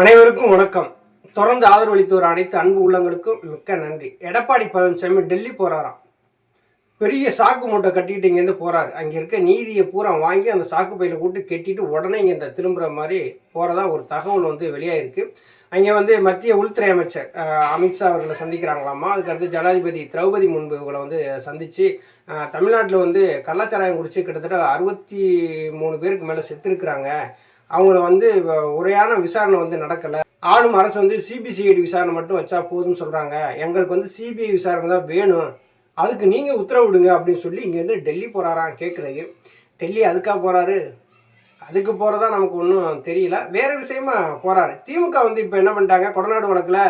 அனைவருக்கும் வணக்கம். தொடர்ந்து ஆதரவளித்து வர அனைத்து அன்பு உள்ளங்களுக்கும் மிக்க நன்றி. எடப்பாடி பழனிசாமி டெல்லி போறாராம். பெரிய சாக்கு மூட்டை கட்டிட்டு இங்கேருந்து போறாரு. அங்கே இருக்க நீதியை பூரா வாங்கி அந்த சாக்கு பையில கூட்டு கட்டிட்டு உடனே இங்கே இந்த திரும்புற மாதிரி போறதா ஒரு தகவல் வந்து வெளியாயிருக்கு. அங்கே வந்து மத்திய உள்துறை அமைச்சர் அமித்ஷா அவர்களை சந்திக்கிறாங்களாமா? அதுக்கடுத்து ஜனாதிபதி திரௌபதி முன்பு இவங்களை வந்து சந்திச்சு தமிழ்நாட்டில் வந்து கள்ளச்சாராயம் குடிச்சு கிட்டத்தட்ட அறுபத்தி மூணு பேருக்கு மேலே செத்துருக்குறாங்க. அவங்கள வந்து உரையான விசாரணை வந்து நடக்கலை. ஆளும் அரசு வந்து சிபிசிஐடி விசாரணை மட்டும் வச்சா போதும்னு சொல்கிறாங்க எங்களுக்கு வந்து சிபிஐ விசாரணை தான் வேணும். அதுக்கு நீங்கள் உத்தரவிடுங்க அப்படின்னு சொல்லி இங்கேருந்து டெல்லி போகிறாராம் கேட்குறது டெல்லி அதுக்காக போகிறாரு அதுக்கு போகிறதா நமக்கு ஒன்றும் தெரியல. வேறு விஷயமா போகிறாரு திமுக வந்து இப்போ என்ன பண்ணிட்டாங்க? கொடநாடு வழக்கில்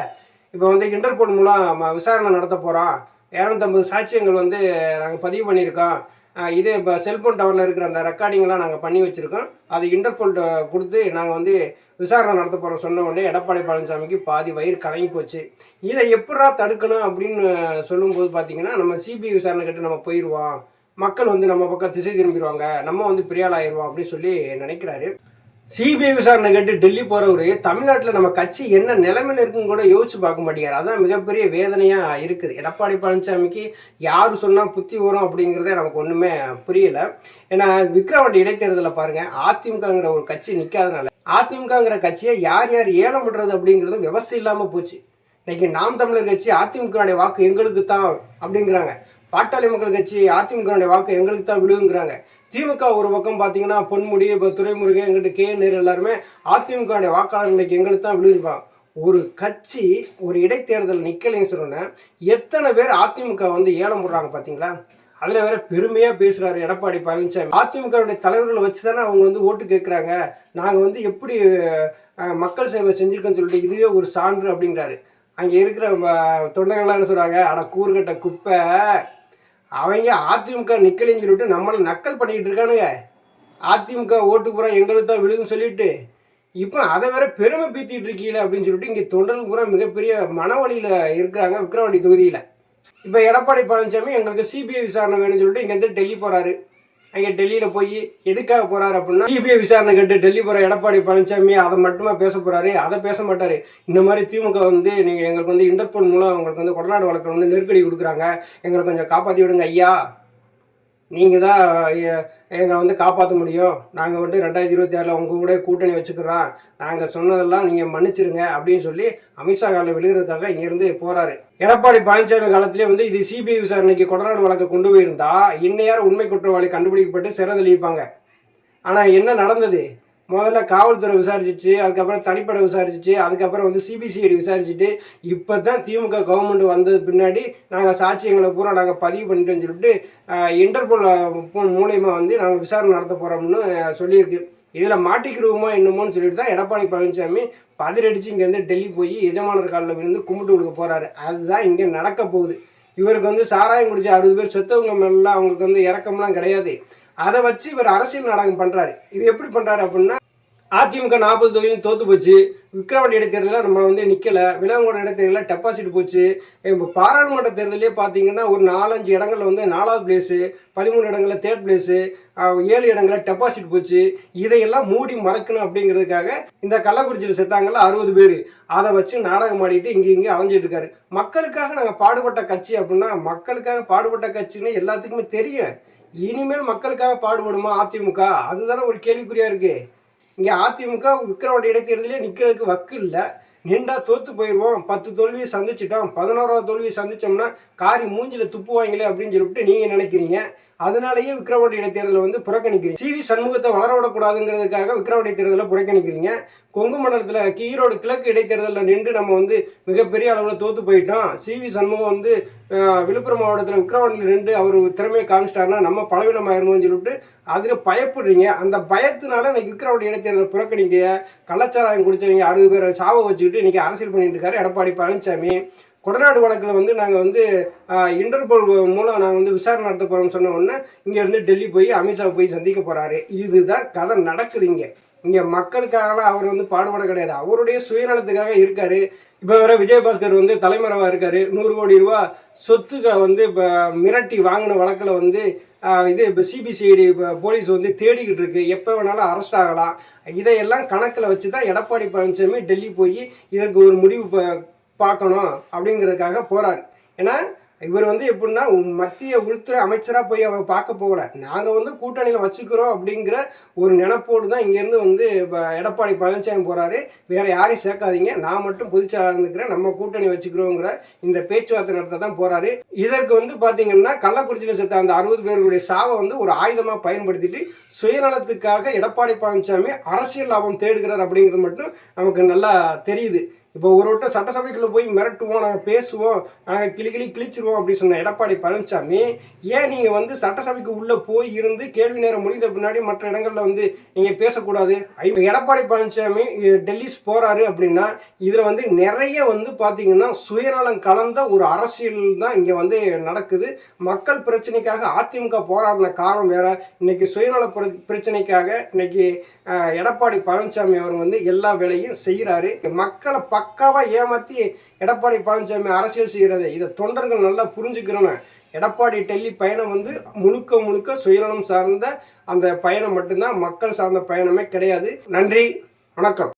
இப்போ வந்து இன்டர்போல் மூலம் விசாரணை நடத்த போகிறோம் இரநூத்தம்பது சாட்சியங்கள் வந்து நாங்கள் பதிவு பண்ணியிருக்கோம். இது இப்போ செல்ஃபோன் டவரில் இருக்கிற அந்த ரெக்கார்டிங்லாம் நாங்கள் பண்ணி வச்சுருக்கோம். அது இன்டர்போல் கொடுத்து நாங்கள் வந்து விசாரணை நடத்த போகிறோம் சொன்ன உடனே எடப்பாடி பழனிசாமிக்கு பாதி வயிறு கலங்கி போச்சு. இதை எப்படா தடுக்கணும் அப்படின்னு சொல்லும்போது பார்த்தீங்கன்னா நம்ம சிபிஐ விசாரணை கிட்ட நம்ம போயிடுவோம் மக்கள் வந்து நம்ம பக்கம் திசை திரும்பிடுவாங்க. நம்ம வந்து பிரியாள் ஆயிடுவோம் அப்படின்னு சொல்லி நினைக்கிறாரு. சிபிஐ விசாரணை கேட்டு டெல்லி போகிறவரு தமிழ்நாட்டில் நம்ம கட்சி என்ன நிலைமையில இருக்குன்னு கூட யோசிச்சு பார்க்க மாட்டேங்கிறார். அதான் மிகப்பெரிய வேதனையாக இருக்குது. எடப்பாடி பழனிசாமிக்கு யார் சொன்னால் புத்தி வரும் அப்படிங்கிறதே நமக்கு ஒன்றுமே புரியல. ஏன்னா விக்ரவாண்டி இடைத்தேர்தலில் பாருங்க அதிமுகங்கிற ஒரு கட்சி நிற்காதனால அதிமுகங்கிற கட்சியை யார் யார் ஏலம் விடுறது அப்படிங்கிறது விவசாயம் இல்லாமல் போச்சு. இன்னைக்கு நாம் தமிழர் கட்சி அதிமுகவுடைய வாக்கு எங்களுக்கு தான் அப்படிங்கிறாங்க. பாட்டாளி மக்கள் கட்சி அதிமுகனுடைய வாக்கு எங்களுக்கு தான் விழுங்குறாங்க. திமுக ஒரு பக்கம் பார்த்தீங்கன்னா பொன்முடி இப்போ துறைமுருகன் எங்கிட்ட கே நேரு எல்லாருமே அதிமுகவுடைய வாக்காளர் இன்னைக்கு எங்களுக்கு தான் விழுந்துப்பாங்க ஒரு கட்சி ஒரு இடைத்தேர்தல் நிக்கலைன்னு சொன்னோன்னே எத்தனை பேர் அதிமுக வந்து ஏலம் போடுறாங்க பார்த்தீங்களா அதில் வேற பெருமையாக பேசுகிறாரு எடப்பாடி பழனிசாமி. அதிமுகவுடைய தலைவர்களை வச்சு தானே அவங்க வந்து ஓட்டு கேட்குறாங்க நாங்கள் வந்து எப்படி மக்கள் சேவை செஞ்சுருக்கோன்னு சொல்லிட்டு இதுவே ஒரு சான்று அப்படிங்கிறாரு. அங்கே இருக்கிற தொண்டர்கள்லாம் என்ன சொல்கிறாங்க ஆனால் கூறுகட்ட குப்பை. அவங்க அதிமுக நிக்கலைன்னு சொல்லிட்டு நம்மளை நக்கல் பண்ணிக்கிட்டு இருக்கானுங்க. அதிமுக ஓட்டு பூரா எங்களுக்கு தான் விழுதுன்னு சொல்லிட்டு. இப்போ அதை வேற பெருமை பீத்திட்டு இருக்கீங்க அப்படின்னு சொல்லிட்டு இங்கே தொண்டர்கள் பூரா மிகப்பெரிய மனவழியில் இருக்கிறாங்க விக்ரவாண்டி தொகுதியில். இப்போ எடப்பாடி பழனிசாமி எங்களுக்கு சிபிஐ விசாரணை வேணும்னு சொல்லிட்டு இங்கேருந்து டெல்லி போகிறாரு அங்கே டெல்லியில் போய் எதுக்காக போகிறாரு அப்படின்னா சிபிஐ விசாரணை கேட்டு டெல்லி போகிற எடப்பாடி பழனிசாமி அதை மட்டுமா பேச போகிறாரு அதை பேச மாட்டார். இந்த மாதிரி திமுக வந்து நீங்கள் எங்களுக்கு வந்து இன்டர்போல் மூலம் உங்களுக்கு வந்து கொடநாடு வழக்கில் வந்து நெருக்கடி கொடுக்குறாங்க. எங்களை கொஞ்சம் காப்பாற்றி விடுங்க ஐயா. நீங்கள் தான் எங்களை வந்து காப்பாற்ற முடியும். நாங்கள் வந்து ரெண்டாயிரத்தி இருபத்தி ஆறில் உங்கள் கூட கூட்டணி வச்சுக்கிறோம். நாங்கள் சொன்னதெல்லாம் நீங்கள் மன்னிச்சிருங்க அப்படின்னு சொல்லி அமித்ஷா காலில் விழுகிறதுக்காக இங்கேருந்து போகிறாரு எடப்பாடி பழனிசாமி காலத்திலே வந்து இது சிபிஐ விசாரணைக்கு கொடநாடு வழக்கை கொண்டு போயிருந்தா இன்னையார் உண்மை குற்றவாளி கண்டுபிடிக்கப்பட்டு சிறந்தளிப்பாங்க ஆனால் என்ன நடந்தது? முதல்ல காவல்துறை விசாரிச்சிச்சு அதுக்கப்புறம் தனிப்படை விசாரிச்சிச்சு அதுக்கப்புறம் வந்து சிபிசிஐடி விசாரிச்சுட்டு இப்போ தான் திமுக கவர்மெண்ட் வந்தது பின்னாடி நாங்கள் சாட்சியங்களை பூரா நாங்கள் பதிவு பண்ணிட்டோம்னு சொல்லிட்டு இன்டர்போல் மூலயமா வந்து நாங்கள் விசாரணை நடத்த போகிறோம்னு சொல்லியிருக்கு. இதில் மாட்டிக்கிருவோமோ என்னமோன்னு சொல்லிட்டு தான் எடப்பாடி பழனிசாமி பதிலடிச்சு இங்கேருந்து டெல்லி போய் எஜமானர் காலில் விழுந்து கும்பிட்டு கொடுக்க போகிறாரு அதுதான் இங்கே நடக்க போகுது. இவருக்கு வந்து சாராயம் குடிச்ச அறுபது பேர் செத்தவங்க மேலாம் அவங்களுக்கு வந்து இறக்கம்லாம் கிடையாது. அதை வச்சு இவர் அரசியல் நாடகம் பண்ணுறாரு இது எப்படி பண்ணுறாரு அப்படின்னா அதிமுக நாற்பது தொகுதியும் தோத்து போச்சு. விக்கிரவாண்டி இடைத்தேர்தலில் நம்ம வந்து நிற்கலை விலங்கோட இடைத்தேர்தலில் டெபாசிட் போச்சு. இப்போ பாராளுமன்ற தேர்தலே பார்த்தீங்கன்னா ஒரு நாலஞ்சு இடங்களில் வந்து நாலாவது பிளேஸு பதிமூணு இடங்களில் தேர்ட் பிளேஸு ஏழு இடங்களில் டெபாசிட் போச்சு. இதையெல்லாம் மூடி மறக்கணும் அப்படிங்கிறதுக்காக இந்த கள்ளக்குறிச்சியில் செத்தாங்கல்ல அறுபது பேர். அதை வச்சு நாடகம் ஆடிட்டு இங்கே இங்கே அலைஞ்சிட்டு இருக்காரு. மக்களுக்காக நாங்கள் பாடுபட்ட கட்சி அப்படின்னா மக்களுக்காக பாடுபட்ட கட்சின்னு எல்லாத்துக்குமே தெரியும். இனிமேல் மக்களுக்காக பாடுபடுமா அதிமுக? அதுதானே ஒரு கேள்விக்குறியா இருக்குது இங்கே அதிமுக விக்கிரவாண்டி இடைத்தேர்தலே நிற்கிறதுக்கு வக்கு இல்லை. நின்றா தோத்து போயிடுவோம் பத்து தோல்வியை சந்திச்சிட்டோம். பதினோராவது தோல்வியை சந்திச்சோம்னா காரி மூஞ்சில துப்புவாங்களே அப்படின்னு சொல்லிட்டு நீங்கள் நினைக்கிறீங்க. அதனாலேயே விக்ரவாண்டி இடைத்தேர்தலை வந்து புறக்கணிக்கிறீங்க. சிவி சண்முகத்தை வளர விடக்கூடாதுங்கிறதுக்காக விக்கிரவாண்டி தேர்தலை புறக்கணிக்கிறீங்க. கொங்கு மண்டலத்தில் ஈரோடு கிழக்கு இடைத்தேர்தலில் நின்று நம்ம வந்து மிகப்பெரிய அளவில் தோத்து போயிட்டோம். சிவி சண்முகம் வந்து விழுப்புரம் மாவட்டத்தில் விக்ரவாண்டியில் நின்று அவர் திறமையை காமிச்சிட்டாருன்னா நம்ம பலவீனமாயிருமோன்னு சொல்லிட்டு அதில் பயப்படுறீங்க. அந்த பயத்தினால இன்னைக்கு விக்ரவாண்டி இடைத்தேர்தலை புறக்கணிக்க கள்ளச்சாராயம் குடிச்சவங்க அறுபது பேரை சாவை வச்சுக்கிட்டு இன்னைக்கு அரசியல் பண்ணிட்டு இருக்காரு எடப்பாடி பழனிசாமி கொடநாடு வழக்கில் வந்து நாங்கள் வந்து இன்டர்போல் மூலம் நாங்கள் வந்து விசாரணை நடத்த போகிறோம்னு சொன்ன உடனே இங்கேருந்து டெல்லி போய் அமித்ஷா போய் சந்திக்க போகிறாரு இதுதான் கதை நடக்குது இங்கே. இங்கே மக்களுக்காகலாம் அவர் வந்து பாடுபட கிடையாது. அவருடைய சுயநலத்துக்காக இருக்காரு. இப்போ வேற விஜயபாஸ்கர் வந்து தலைமறைவாக இருக்காரு. நூறு கோடி ரூபா சொத்துக்களை வந்து இப்போ மிரட்டி வாங்கின வழக்கில் வந்து இது இப்போ சிபிசிஐடி போலீஸ் வந்து தேடிக்கிட்டு இருக்கு. எப்போ வேணாலும் அரெஸ்ட் ஆகலாம். இதையெல்லாம் கணக்கில் வச்சு தான் எடப்பாடி பழனிசாமி டெல்லி போய் இதற்கு ஒரு முடிவு ப- பார்க்கணும் அப்படிங்கிறதுக்காக போகிறார் ஏன்னா இவர் வந்து எப்படின்னா மத்திய உள்துறை அமைச்சராக போய் அவர் பார்க்க போகல. நாங்கள் வந்து கூட்டணியில் வச்சுக்கிறோம் அப்படிங்கிற ஒரு நினப்போடு தான் இங்கேருந்து வந்து இப்போ எடப்பாடி பழனிசாமி போகிறாரு வேறு யாரையும் சேர்க்காதீங்க. நான் மட்டும் பொதுச்செயலாளர் இருந்துக்கிறேன். நம்ம கூட்டணி வச்சுக்கிறோங்கிற இந்த பேச்சுவார்த்தை நடத்த தான் போகிறாரு இதற்கு வந்து பார்த்தீங்கன்னா கள்ளக்குறிச்சியில் செத்த அந்த அறுபது பேருடைய சாவை வந்து ஒரு ஆயுதமாக பயன்படுத்திட்டு சுயநலத்துக்காக எடப்பாடி பழனிசாமி அரசியல் லாபம் தேடுகிறார் அப்படிங்கிறது மட்டும் நமக்கு நல்லா தெரியுது. இப்போ ஒரு வட்டம் சட்டசபைக்குள்ளே போய் மிரட்டுவோம் நாங்கள் பேசுவோம் நாங்கள் கிளி கிளி கிழிச்சிருவோம் அப்படி சொன்ன எடப்பாடி பழனிசாமி ஏன் நீங்கள் வந்து சட்டசபைக்கு உள்ளே போய் இருந்து கேள்வி நேரம் முடிந்த பின்னாடி மற்ற இடங்களில் வந்து நீங்கள் பேசக்கூடாது? இப்போ எடப்பாடி பழனிசாமி டெல்லிஸ் டெல்லி போகிறாரு அப்படின்னா இதில் வந்து நிறைய வந்து பார்த்தீங்கன்னா சுயநலம் கலந்த ஒரு அரசியல் தான் இங்கே வந்து நடக்குது. மக்கள் பிரச்சனைக்காக அதிமுக போராடின காலம் வேற. இன்னைக்கு சுயநல பிர- பிரச்சனைக்காக இன்னைக்கு எடப்பாடி பழனிசாமி அவர் வந்து எல்லா வேலையும் செய்கிறாரு மக்களை பக்காவாக ஏமாற்றி எடப்பாடி பழனிசாமி அரசியல் செய்கிறது இதை தொண்டர்கள் நல்லா புரிஞ்சுக்கிறோன்னு எடப்பாடி டெல்லி பயணம் வந்து முழுக்க முழுக்க சுயநலம் சார்ந்த அந்த பயணம் மட்டும்தான். மக்கள் சார்ந்த பயணமே கிடையாது. நன்றி. வணக்கம்.